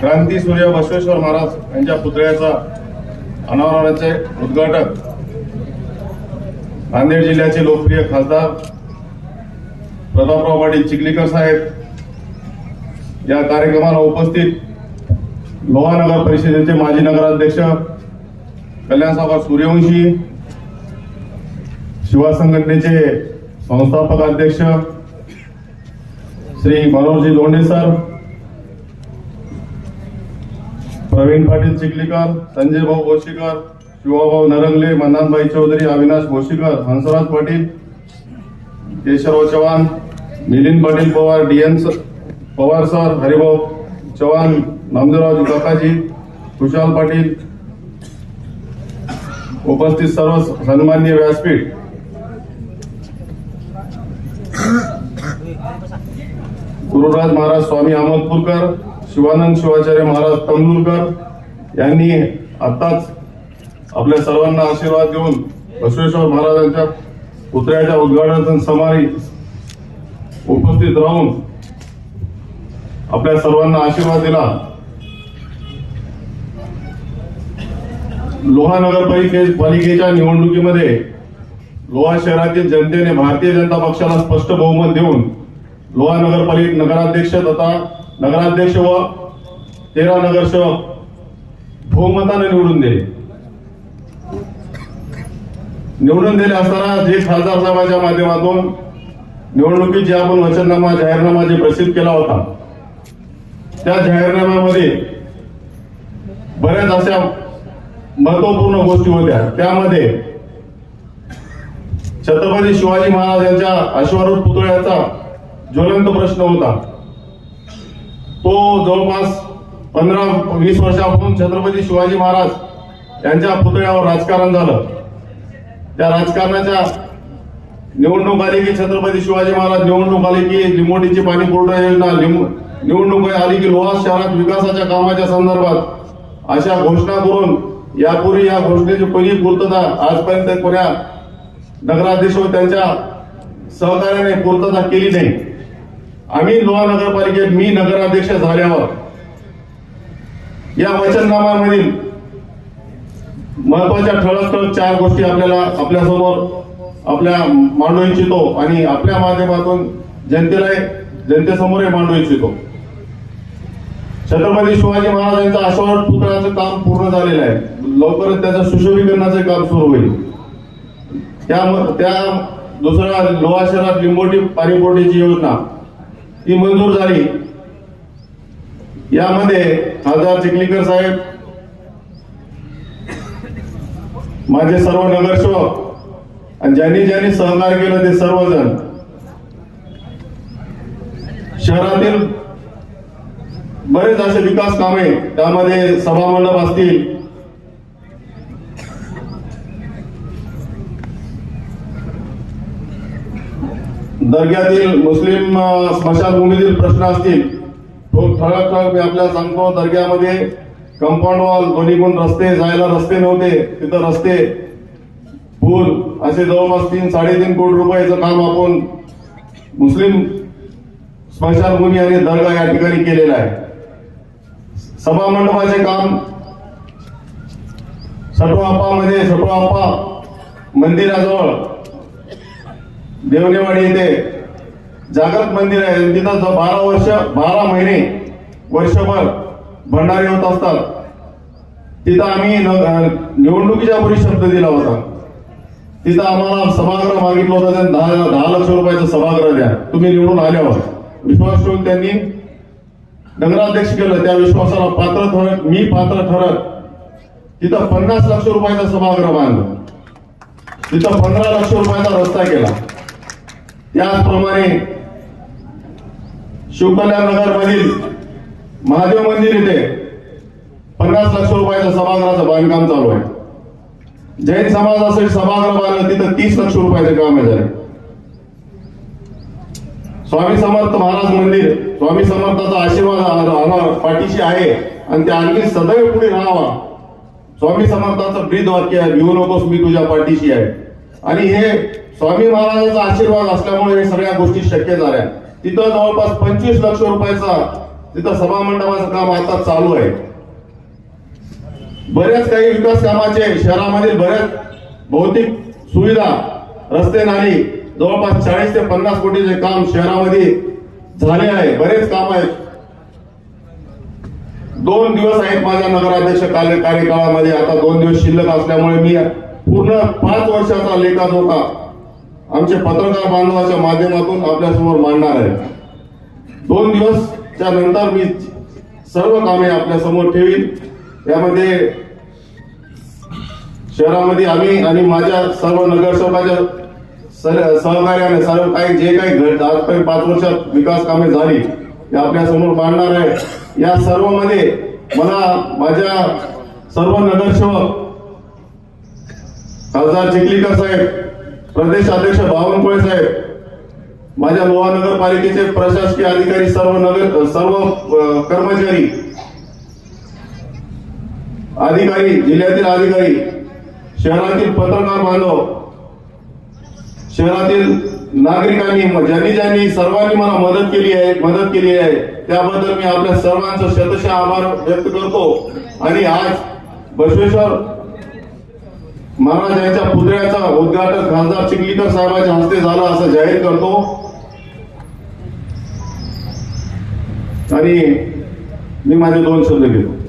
क्रांती सूर्य बसवेश्वर महाराज यांच्या पुतळ्याचा अनावरणाचे उद्घाटक नांदेड जिल्ह्याचे लोकप्रिय खासदार प्रतापराव पाटील चिखलीकर साहेब या कार्यक्रमाला उपस्थित लोहा नगर परिषदेचे माजी नगराध्यक्ष कल्याणसागर सूर्यवंशी शिवा संघटनेचे संस्थापक अध्यक्ष Shri Manoharji Londhe sir Praveen Patil Chikhlikar Sanjay Bhau Bhoshikar Shivabhau Narangle Mannanbhai Chaudhari Avinash Bhoshikar Hansraj Patil Keshavrao Chavan Milind Patil Pawar D N Pawar sir Haribhau Chavan Namdevraoji Kakaji Khushal Patil उपस्थित सर्व सन्मान्य व्यासपीठ गुरुराज महाराज स्वामी अहमदपूरकर शिवानंद शिवाचार्य महाराज तमनूरकर यांनी आताच आपल्या सर्वांना आशीर्वाद देऊन बसवेश्वर महाराजांच्या पुतळ्याच्या उद्घाटन समारी उपस्थित राहून आपल्या सर्वांना आशीर्वाद दिला. लोहा नगरपालिके पालिकेच्या निवडणुकीमध्ये लोहा शहरातील जनतेने भारतीय जनता पक्षाला स्पष्ट बहुमत देऊन लोहा नगरपालिका नगराध्यक्ष तथा नगराध्यक्ष व तेरा नगरसेवक बहुमताने निवडून दिले. निवडून दिले असताना जे खासदार साहेबांच्या माध्यमातून निवडणुकीत जे आपण वचननामा जाहीरनामा जे प्रसिद्ध केला होता त्या जाहीरनाम्यामध्ये बऱ्याच अशा महत्त्वपूर्ण गोष्टी होत्या. त्यामध्ये छत्रपती शिवाजी महाराज यांच्या अश्वारूढ पुतळ्याचा ज्वलंत प्रश्न होता. तो जवळपास पंधरा वीस वर्षापासून छत्रपती शिवाजी महाराज यांच्या पुतळ्यावर राजकारण झालं. त्या राजकारणाच्या निवडणूक आली की छत्रपती शिवाजी महाराज निवडणूक आली की लिंबोडीची पाणी पुरवठा योजना निवडणूक आली की लोहा शहरात विकासाच्या कामाच्या संदर्भात अशा घोषणा करून यापूर्वी या घोषणेची पहिली पूर्तता आजपर्यंत कोण्या नगराध्यक्ष व त्यांच्या सहकार्याने पूर्तता केली नाही. आम्ही लोहा नगरपालिकेत मी नगराध्यक्ष झाल्यावर या वचननामामधील महत्त्वाच्या ठळक ठळक चार गोष्टी आपल्याला आपल्यासमोर आपल्या मांडू इच्छितो आणि आपल्या माध्यमातून जनतेला जनतेसमोरही मांडू इच्छितो. छत्रपती शिवाजी महाराजांचा आश्वासन पुतळ्याचं काम पूर्ण झालेलं आहे. लवकरच त्याचं सुशोभीकरणाचं काम सुरू होईल. त्या त्या दुसऱ्या लोहा शहरात लिंबोटी पाणीपुरवठ्याची योजना ती मंजूर झाली. यामध्ये खासदार चिखलीकर साहेब माझे सर्व नगरसेवक आणि ज्यांनी ज्यांनी सहकार्य केलं ते सर्वजण. शहरातील बरेच असे विकास कामे त्यामध्ये सभामंडप असतील. दर्ग्यातील मुस्लिम स्मशानभूमीतील प्रश्न असतील तो ठळक ठळक मी आपल्याला सांगतो. दर्ग्यामध्ये कंपाऊंड वॉल दोन्हीकडून रस्ते जायला रस्ते नव्हते. तिथं रस्ते पूल असे जवळपास तीन साडेतीन कोटी रुपयाचं काम आपण मुस्लिम स्मशानभूमी आणि दर्गा या ठिकाणी केलेलं आहे. सभा मंडपाचे काम सटवाप्पामध्ये सटवाप्पा मंदिराजवळ देवनेवाडी येथे जागृत मंदिर आहे. तिथं बारा वर्ष बारा महिने वर्षभर भंडारे होत असतात. तिथं आम्ही न- निवडणुकीच्या पूर्वी शब्द दिला होता. तिथं आम्हाला सभागृह मागितलं होतं. त्यांनी दहा दहा लक्ष रुपयाचं सभागृह द्या. तुम्ही निवडून आल्यावर. विश्वास ठेवून त्यांनी नगराध्यक्ष केलं. त्या विश्वासाला पात्र ठरत मी पात्र ठरत तिथं पन्नास लक्ष रुपयाचा सभागृह बांधलं. तिथं पंधरा लक्ष रुपयाचा रस्ता केला. त्याचप्रमाणे शिवकल्याण नगर मधील महादेव मंदिर इथे पन्नास लक्ष रुपयाच्या सभागृहाचं बांधकाम चालू आहे. जैन समाज असेल सभागृह बांधलं तिथं तीस लक्ष रुपयाचे काम आहे स्वामी समर्थ महाराज मंदिर स्वामी समर्थाचा आशीर्वाद पाठीशी आहे आणि ते आणखी सदैव पुढे राहावा. स्वामी समर्थाचं ब्रीद वाक्य आहे भिवू नकोस मी तुझ्या पाठीशी आहे. आणि हे स्वामी महाराजांचा आशीर्वाद असल्यामुळे हे सगळ्या गोष्टी शक्य झाल्या. तिथं जवळपास पंचवीस लक्ष रुपयाचा तिथं सभा मंडपाचं काम आता चालू आहे. बऱ्याच काही विकास कामाचे शहरामधील बऱ्याच भौतिक सुविधा रस्ते नाली जवळपास चाळीस ते पन्नास कोटीचे काम शहरामध्ये झाले आहे. बरेच काम आहेत. दोन दिवस आहेत माझ्या नगराध्यक्ष कार्यकाळामध्ये. आता दोन दिवस शिल्लक असल्यामुळे मी पूर्ण पाच वर्षाचा लेखाजोखा आमचे पत्रकार बांधवाच्या माध्यमातून आपल्यासमोर मांडणार आहे. दोन दिवसच्या नंतर मी सर्व कामे आपल्यासमोर ठेवीन. यामध्ये शहरामध्ये आम्ही आणि माझ्या सर्व नगरसेवकाच्या सर- सहकार्याने सर्व काही जे काही घड आजपर्यंत पाच वर्षात विकास कामे झाली ते आपल्यासमोर मांडणार आहे. या सर्वमध्ये मला माझ्या सर्व नगरसेवक खासदार चिखलीकर साहेब प्रदेश अध्यक्ष बावनकुळे साहेब माझ्या लोहा नगरपालिकेचे प्रशासकीय अधिकारी सर्व नगर सर्व कर्मचारी अधिकारी जिल्ह्यातील अधिकारी शहरातील पत्रकार बांधव शहरातील नागरिकांनी ज्यांनी ज्यांनी सर्वांनी मला मदत केली आहे मदत केली आहे त्याबद्दल मी आपल्या सर्वांचं शतशः आभार व्यक्त करतो. आणि आज बसवेश्वर महाराज यांच्या पुतळ्याचा उद्घाटन खासदार चिखलीकर साहेबांच्या हस्ते झाला असं जाहीर करतो. आणि मी माझे दोन शब्द घेतो.